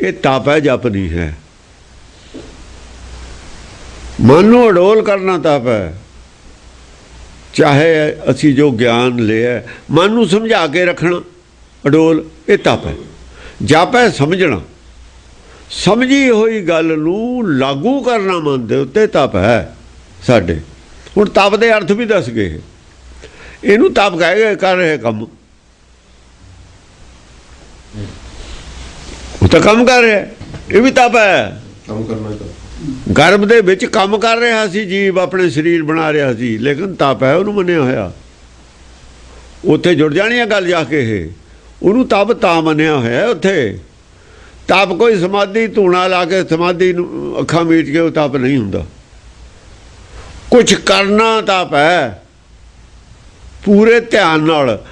ਇਹ ਤਪ ਹੈ, ਜਪ ਨਹੀਂ ਹੈ। ਮਨ ਨੂੰ ਅਡੋਲ ਕਰਨਾ ਤਪ ਹੈ। ਚਾਹੇ ਅਸੀਂ ਜੋ ਗਿਆਨ ਲਿਆ ਮਨ ਨੂੰ ਸਮਝਾ ਕੇ ਰੱਖਣਾ ਅਡੋਲ ਇਹ ਤਪ ਹੈ। ਜਪ ਹੈ, ਸਮਝਣਾ। ਸਮਝੀ ਹੋਈ ਗੱਲ ਨੂੰ ਲਾਗੂ ਕਰਨਾ ਮਨ ਦੇ ਉੱਤੇ ਤਪ ਹੈ ਸਾਡੇ। ਹੁਣ ਤਪ ਦੇ ਅਰਥ ਵੀ ਦੱਸ ਗਏ। ਇਹਨੂੰ ਤਪ ਕਹੇਗਾ ਕਰ ਰਹੇ ਕੰਮ। ਉਹ ਤਾਂ ਕੰਮ ਕਰ ਰਿਹਾ। ਇਹ ਵੀ ਤਪ ਹੈ। ਕੰਮ ਕਰਨਾ ਤਾਂ। ਗਰਭ ਦੇ ਵਿੱਚ ਕੰਮ ਕਰ ਰਿਹਾ ਸੀ ਜੀਵ ਆਪਣੇ ਸਰੀਰ ਬਣਾ ਰਿਹਾ ਸੀ ਲੇਕਿਨ ਤਪ ਹੈ ਉਹਨੂੰ ਮੰਨਿਆ ਹੋਇਆ। ਉੱਥੇ ਜੁੜ ਜਾਣੀ ਹੈ ਗੱਲ ਜਾ ਕੇ ਇਹ। ਉਹਨੂੰ ਤਪ ਤਾਂ ਮੰਨਿਆ ਹੋਇਆ ਉੱਥੇ। ਤਪ ਕੋਈ ਸਮਾਧੀ ਧੂਣਾ ਲਾ ਕੇ ਸਮਾਧੀ ਨੂੰ ਅੱਖਾਂ ਮੀਟ ਕੇ ਉਹ ਤਪ ਨਹੀਂ ਹੁੰਦਾ। ਕੁਝ ਕਰਨਾ ਤਪ ਹੈ। ਪੂਰੇ ਧਿਆਨ ਨਾਲ।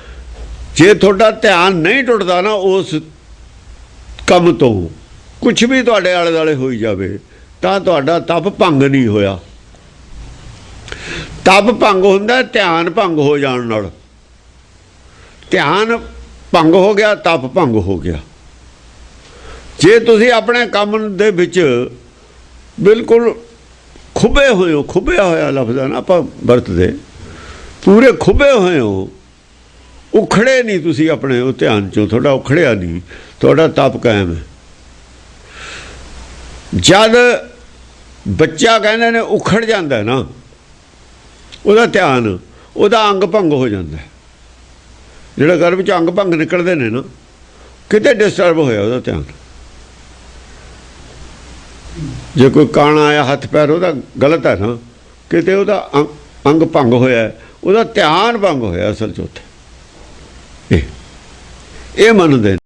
ਜੇ ਤੁਹਾਡਾ ਧਿਆਨ ਨਹੀਂ ਟੁੱਟਦਾ ਨਾ ਉਸ ਕੰਮ ਤੋਂ। ਕੁਝ ਵੀ ਤੁਹਾਡੇ ਆਲੇ ਦੁਆਲੇ ਹੋਈ ਜਾਵੇ, ਤਾਂ ਤੁਹਾਡਾ ਤਪ ਭੰਗ ਨਹੀਂ ਹੋਇਆ। ਤਪ ਭੰਗ ਹੁੰਦਾ ਧਿਆਨ ਭੰਗ ਹੋ ਜਾਣ ਨਾਲ। ਧਿਆਨ ਭੰਗ ਹੋ ਗਿਆ, ਤਪ ਭੰਗ ਹੋ ਗਿਆ। ਜੇ ਤੁਸੀਂ ਆਪਣੇ ਕੰਮ ਦੇ ਵਿੱਚ ਬਿਲਕੁਲ ਖੁੱਬੇ ਹੋਏ ਹੋ, ਖੁੱਬਿਆ ਹੋਇਆ ਲਫ਼ਜ਼ ਹੈ ਨਾ ਆਪਾਂ ਵਰਤਦੇ। ਪੂਰੇ ਖੁੱਬੇ ਹੋਏ ਹੋ ਉਖੜੇ ਨਹੀਂ ਤੁਸੀਂ ਆਪਣੇ ਉਹ ਧਿਆਨ ਚੋਂ, ਤੁਹਾਡਾ ਉਖੜਿਆ ਨਹੀਂ, ਤੁਹਾਡਾ ਤਪ ਕਾਇਮ ਹੈ। ਜਦ ਬੱਚਾ ਕਹਿੰਦੇ ਨੇ ਉਖੜ ਜਾਂਦਾ ਨਾ, ਉਹਦਾ ਧਿਆਨ, ਉਹਦਾ ਅੰਗ ਭੰਗ ਹੋ ਜਾਂਦਾ ਹੈ। ਜਿਹੜਾ ਗਰਭ ਚ ਅੰਗ ਭੰਗ ਨਿਕਲਦੇ ਨੇ ਨਾ, ਕਿਤੇ ਡਿਸਟਰਬ ਹੋਇਆ ਉਹਦਾ ਧਿਆਨ। ਜੇ ਕੋਈ ਕਾਣਾ ਆਇਆ ਹੱਥ ਪੈਰ, ਉਹਦਾ ਗਲਤ ਹੈ ਨਾ, ਕਿਤੇ ਉਹਦਾ ਅੰਗ- ਅੰਗ ਭੰਗ ਹੋਇਆ ਉਹਦਾ ਧਿਆਨ ਭੰਗ ਹੋਇਆ ਅਸਲ ਚ ਉੱਥੇ। ਇਹ ਇਹ ਮੰਨਦੇ ਨੇ